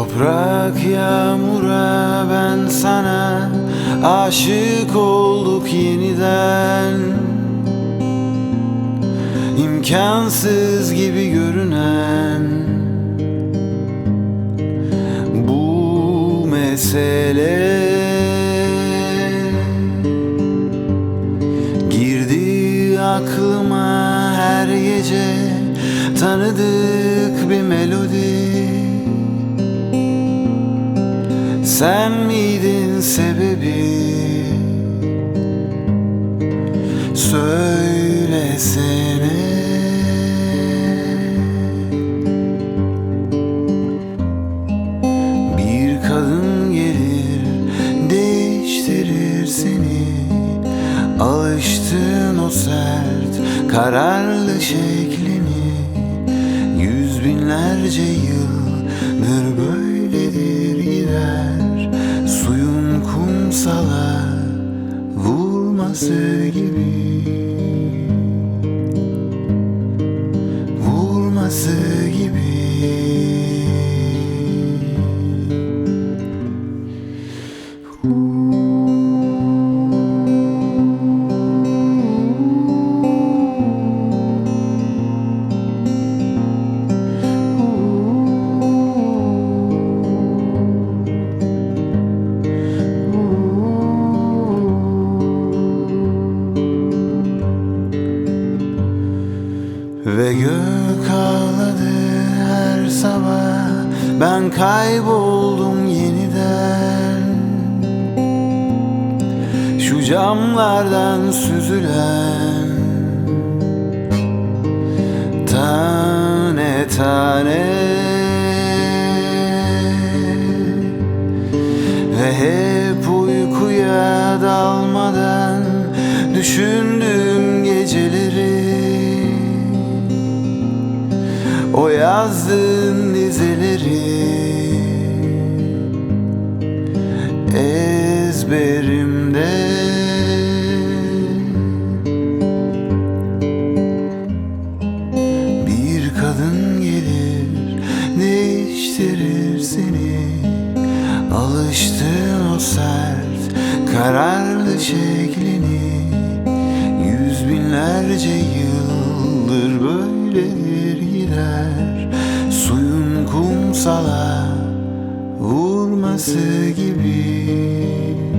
Toprak yağmura ben sana aşık olduk yeniden. İmkansız gibi görünen Bu mesele. Girdi aklıma her gece Tanıdık bir melodi. Sen miydin sebebi? Söylesene. Bir kadın gelir değiştirir seni. Alıştın o sert kararlı şeklini. Yüz binlerce yıldır böyledir gider kumsala vurması gibi. Vurması gibi Ve gök ağladı her sabah. Ben kayboldum yeniden. Şu camlardan süzülen Tane tane. Ve hep uykuya dalmadan Düşündüğüm o yazdığın dizeleri ezberimde. Bir kadın gelir değiştirir seni? Alıştın o sert kararlı şeklini Yüz binlerce yıldır kumsala vurması gibi